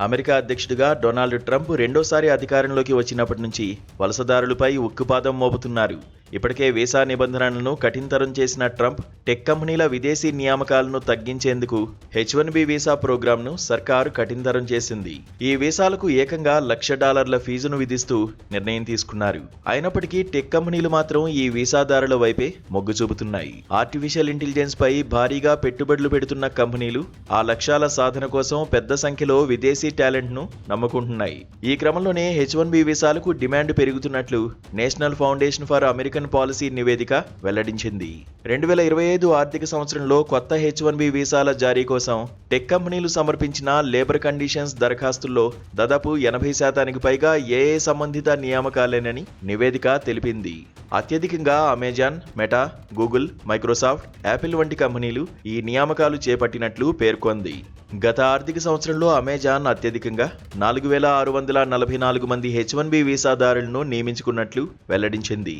America అధ్యక్షుడిగా Donald Trump రెండోసారి అధికారంలోకి వచ్చినప్పటి నుంచి వలసదారులపై ఉక్కుపాదం మోపుతున్నారు. ఇప్పటికే వీసా నిబంధనలను కఠినతరం చేసిన ట్రంప్ టెక్ కంపెనీల విదేశీ నియామకాలను తగ్గించేందుకు హెచ్ వన్ బి వీసా ప్రోగ్రాంను సర్కారు కఠినతరం చేసింది. ఈ వీసాలకు ఏకంగా లక్ష డాలర్ల ఫీజును విధిస్తూ నిర్ణయం తీసుకున్నారు. అయినప్పటికీ టెక్ కంపెనీలు మాత్రం ఈ వీసాదారుల వైపే మొగ్గు చూపుతున్నాయి. ఆర్టిఫిషియల్ ఇంటెలిజెన్స్ పై భారీగా పెట్టుబడులు పెడుతున్న కంపెనీలు ఆ లక్ష్యాల సాధన కోసం పెద్ద సంఖ్యలో విదేశీ టాలెంట్ను నమ్ముకుంటున్నాయి. ఈ క్రమంలోనే హెచ్ వన్ బి వీసాలకు demand పెరుగుతున్నట్లు National Foundation for America American Policy నివేదిక వెల్లడించింది. రెండు వేల ఇరవై ఐదు ఆర్థిక సంవత్సరంలో కొత్త హెచ్ వన్ బి వీసాల జారీ కోసం టెక్ కంపెనీలు సమర్పించిన లేబర్ కండిషన్స్ దరఖాస్తుల్లో దాదాపు ఎనభై శాతానికి పైగా ఏఏ సంబంధిత నియామకాలేనని నివేదిక తెలిపింది. అత్యధికంగా Amazon Meta Google Microsoft Apple వంటి కంపెనీలు ఈ నియామకాలు చేపట్టినట్లు పేర్కొంది. గత ఆర్థిక సంవత్సరంలో అమెజాన్ అత్యధికంగా నాలుగు వేల ఆరు వందల నలభై నాలుగు మంది హెచ్ వన్ బి వీసాదారులను నియమించుకున్నట్లు వెల్లడించింది.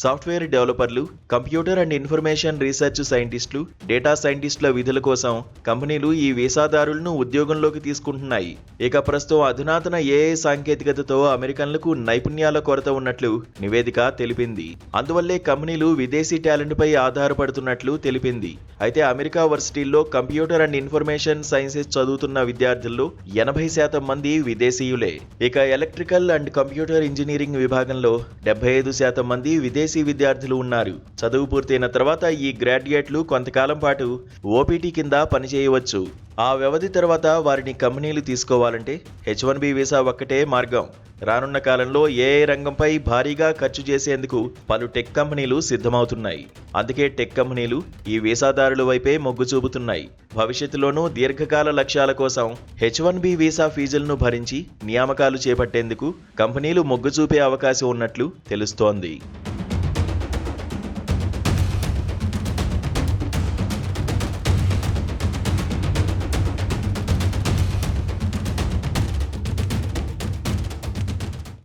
సాఫ్ట్వేర్ డెవలపర్లు కంప్యూటర్ అండ్ ఇన్ఫర్మేషన్ రీసెర్చ్ సైంటిస్టులు డేటా సైంటిస్టుల విధుల కోసం కంపెనీలు ఈ వీసాదారులను ఉద్యోగంలోకి తీసుకుంటున్నాయి. ఇక ప్రస్తుతం అధునాతన ఏఐ సాంకేతికతతో అమెరికన్లకు నైపుణ్యాల కొరత ఉన్నట్లు నివేదిక తెలిపింది. అందువల్లే కంపెనీలు విదేశీ టాలెంట్పై ఆధారపడుతున్నట్లు తెలిపింది. అయితే అమెరికా వర్సిటీల్లో కంప్యూటర్ అండ్ ఇన్ఫర్మేషన్ సైన్సెస్ చదువుతున్న విద్యార్థుల్లో ఎనభై శాతం మంది విదేశీయులే. ఇక ఎలక్ట్రికల్ అండ్ కంప్యూటర్ ఇంజనీరింగ్ విభాగంలో డెబ్బై ఐదు శాతం మంది విదేశీ విదేశీ విద్యార్థులు ఉన్నారు. చదువు పూర్తయిన తర్వాత ఈ గ్రాడ్యుయేట్లు కొంతకాలం పాటు ఓపీటీ కింద పనిచేయవచ్చు. ఆ వ్యవధి తర్వాత వారిని కంపెనీలు తీసుకోవాలంటే హెచ్ వన్ బి వీసా ఒక్కటే మార్గం. రానున్న కాలంలో ఏఐ రంగంపై భారీగా ఖర్చు చేసేందుకు పలు టెక్ కంపెనీలు సిద్ధమవుతున్నాయి. అందుకే టెక్ కంపెనీలు ఈ వీసాదారుల వైపే మొగ్గు చూపుతున్నాయి. భవిష్యత్తులోనూ దీర్ఘకాల లక్ష్యాల కోసం హెచ్ వన్ బి వీసా ఫీజులను భరించి నియామకాలు చేపట్టేందుకు కంపెనీలు మొగ్గు చూపే అవకాశం ఉన్నట్లు తెలుస్తోంది.